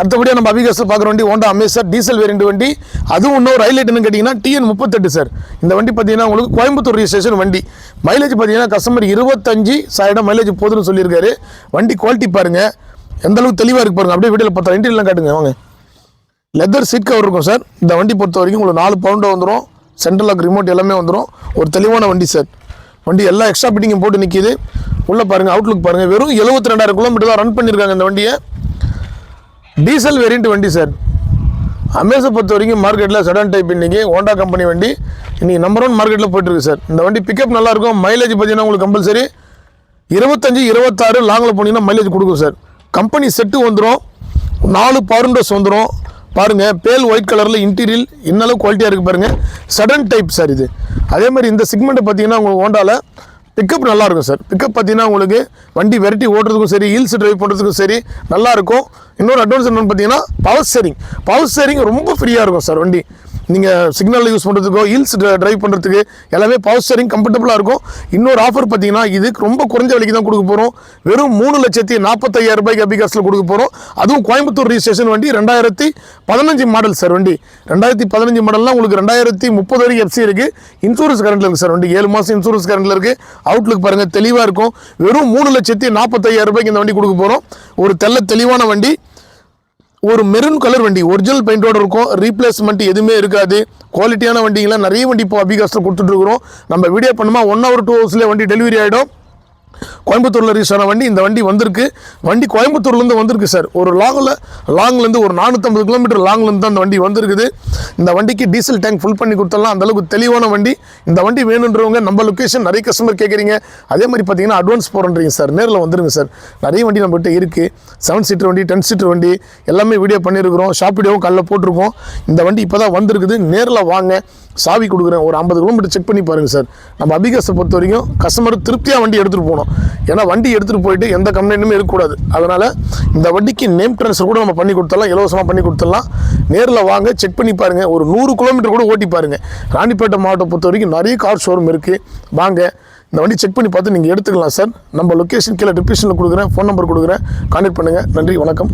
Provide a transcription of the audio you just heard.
அடுத்தபடியாக நம்ம அபிகாஸில் பார்க்குற வண்டி ஹோண்டா அமேசார் டீசல் வேரியண்ட் வண்டி. அதுவும் இன்னொரு ஹைலைட் என்னன்னு கேட்டிங்கன்னா டிஎன் முப்பத்தெட்டு சார் இந்த வண்டி பார்த்தீங்கன்னா உங்களுக்கு கோயம்புத்தூர் ரிஜிஸ்ட்ரேஷன் வண்டி. மைலேஜ் பார்த்தீங்கன்னா கஸ்டமர் இருபத்தஞ்சு சாயிடம் மைலேஜ் போதுன்னு சொல்லியிருக்காரு. வண்டி குவாலிட்டி பாருங்கள் எந்த அளவுக்கு தெளிவாக இருக்கு பாருங்க. அப்படியே வீட்டில் பார்த்தா இன்டீரியர்லாம் காட்டுங்க. வாங்க. லெதர் சீட் கவர் இருக்கும் சார் இந்த வண்டி பொறுத்த வரைக்கும் உங்களுக்கு நாலு பவுண்டு வந்துடும் சென்ட்ரல் லாக் ரிமோட் எல்லாமே வந்துடும் ஒரு தெளிவான வண்டி சார் வண்டி எல்லா எக்ஸ்ட்ரா பிட்டிங்கும் போட்டு நிற்கிது உள்ளே பாருங்கள் அவுட்லுக் பாருங்கள் வெறும் எழுபத்தி ரெண்டாயிரம் கிலோமீட்டர் தான் ரன் பண்ணியிருக்காங்க இந்த வண்டியை. டீசல் வேரியண்ட் வண்டி சார் அமேசை பொறுத்த வரைக்கும் மார்க்கெட்டில் சடன் டைப் இன்றைக்கி ஹோண்டா கம்பெனி வண்டி. இன்றைக்கி நம்பர் ஒன் மார்க்கெட்டில் போயிட்டுருக்கு சார் இந்த வண்டி பிக்கப் நல்லாயிருக்கும். மைலேஜ் பார்த்தீங்கன்னா உங்களுக்கு கம்பல்சரி இருபத்தஞ்சி இருபத்தாறு லாங்கில் போனீங்கன்னா மைலேஜ் கொடுக்கும் சார் கம்பெனி செட்டு வந்துடும் நாலு பவர்ண்டோஸ் வந்துடும் பாருங்கள் பேல் ஒயிட் கலரில் இன்டீரியல் இன்னளவு குவாலிட்டியாக இருக்குது பாருங்கள் சடன் டைப் சார் இது. அதே மாதிரி இந்த செக்மெண்ட்டை பார்த்தீங்கன்னா உங்களுக்கு ஹோண்டாவில் பிக்கப் நல்லா இருக்கும் சார் பிக்கப் பார்த்தீங்கன்னா உங்களுக்கு வண்டி வெரைட்டி ஓட்டுறதுக்கும் சரி ஹில்ஸ் ட்ரைவ் பண்ணுறதுக்கும் சரி நல்லாயிருக்கும் இன்னொரு அட்வான்ஸ் என்னென்னு பார்த்தீங்கன்னா பவர் ஸ்டேரிங் பவர் ஸ்டேரிங் ரொம்ப ஃப்ரீயாக இருக்கும் சார் வண்டி. நீங்கள் சிக்னல் யூஸ் பண்ணுறதுக்கோ ஹில்ஸ் ட்ரைவ் பண்ணுறதுக்கு எல்லாமே பவர் ஸ்டேரிங் கம்ஃபர்டபுளாக இருக்கும். இன்னொரு ஆஃபர் பார்த்தீங்கன்னா இதுக்கு ரொம்ப குறைஞ்ச விலைக்கு தான் கொடுக்க போகிறோம் வெறும் மூணு லட்சத்தி நாற்பத்தையாயிரம் ரூபாய்க்கு அபிகாஸில் கொடுக்க போகிறோம் அதுவும் கோயம்புத்தூர் ரிஜிஸ்ட்ரேஷன் வண்டி ரெண்டாயிரத்தி பதினஞ்சு மாடல் சார் வண்டி. ரெண்டாயிரத்தி பதினஞ்சு மாடல்லாம் உங்களுக்கு ரெண்டாயிரத்தி முப்பது வரைக்கும் எஃப்சி இருக்குது இன்சூரன்ஸ் கரண்டில் இருக்குது சார் வண்டி. ஏழு மாதம் இன்சூரன்ஸ் கரண்ட்டில் இருக்குது அவுட்லுக் பாருங்கள் தெளிவாக இருக்கும். வெறும் மூணு லட்சத்தி நாற்பத்தையாயிரம் ரூபாய்க்கு இந்த வண்டி கொடுக்க போகிறோம் ஒரு தெள்ள தெளிவான வண்டி. ஒரு மெரூன் கலர் வண்டி ஒரிஜினல் பெயிண்டோட இருக்கும். ரீப்ளேஸ்மெண்ட் எதுவுமே இருக்காது. குவாலிட்டியான வண்டிங்களாம் நிறைய வண்டி இப்போ அபிகாஸில் கொடுத்துட்ருக்குறோம் நம்ம வீடியோ பண்ணுமா ஒன் ஹவர் டூ ஹவர்ஸ்லேயே வண்டி டெலிவரி ஆகிடும் கோயம்புத்தூரில் ரீச் ஆன வண்டி இந்த வண்டி வந்திருக்கு. வண்டி கோயம்புத்தூர்லேருந்து வந்திருக்கு சார் ஒரு லாங்கில் லாங்லேருந்து ஒரு நானூற்றம்பது கிலோமீட்டர் லாங்லேருந்து தான் அந்த வண்டி வந்திருக்குது. இந்த வண்டிக்கு டீசல் டேங்க் ஃபுல் பண்ணி கொடுத்துடலாம். அந்தளவுக்கு தெளிவான வண்டி. இந்த வண்டி வேணுன்றவங்க நம்ம லொக்கேஷன் நிறைய கஸ்டமர் கேட்குறீங்க அதே மாதிரி பார்த்தீங்கன்னா அட்வான்ஸ் போகிறன்றீங்க சார் நேரில் வந்துருங்க சார் நிறைய வண்டி நம்மகிட்ட இருக்குது செவன் சீட்டர் வண்டி டென் சீட்டர் வண்டி எல்லாமே வீடியோ பண்ணியிருக்கிறோம் ஷாப் வீடியோவும் காலைல போட்டிருக்கோம். இந்த வண்டி இப்போ தான் வந்திருக்குது. நேரில் வாங்க. சாவி கொடுக்குறேன் ஒரு ஐம்பது கிலோமீட்டர் செக் பண்ணி பாருங்கள் சார். நம்ம அபிகாஸை பொறுத்த வரைக்கும் கஸ்டமர் திருப்தியாக வண்டி எடுத்துகிட்டு போகணும். ஏன்னா வண்டி எடுத்துகிட்டு போயிட்டு எந்த கம்ப்ளைண்ட்டுமே இருக்கக்கூடாது அதனால் இந்த வண்டிக்கு நேம் ட்ரான்ஸ்ஃபர் கூட நம்ம பண்ணி கொடுத்துடலாம் இலவசமாக பண்ணி கொடுத்துடலாம். நேரில் வாங்க செக் பண்ணி பாருங்கள் ஒரு நூறு கிலோமீட்டர் கூட ஓட்டி பாருங்கள் ராணிப்பேட்டை மாவட்டம் பொறுத்த வரைக்கும் நிறைய கார் ஷோரூம் இருக்குது வாங்க இந்த வண்டி செக் பண்ணி பார்த்து நீங்கள் எடுத்துக்கலாம் சார். நம்ம லொக்கேஷன் கீழே டிஸ்கிரிப்ஷனில் கொடுக்குறேன் ஃபோன் நம்பர் கொடுக்குறேன். கான்டாக்ட் பண்ணுங்கள் நன்றி வணக்கம்.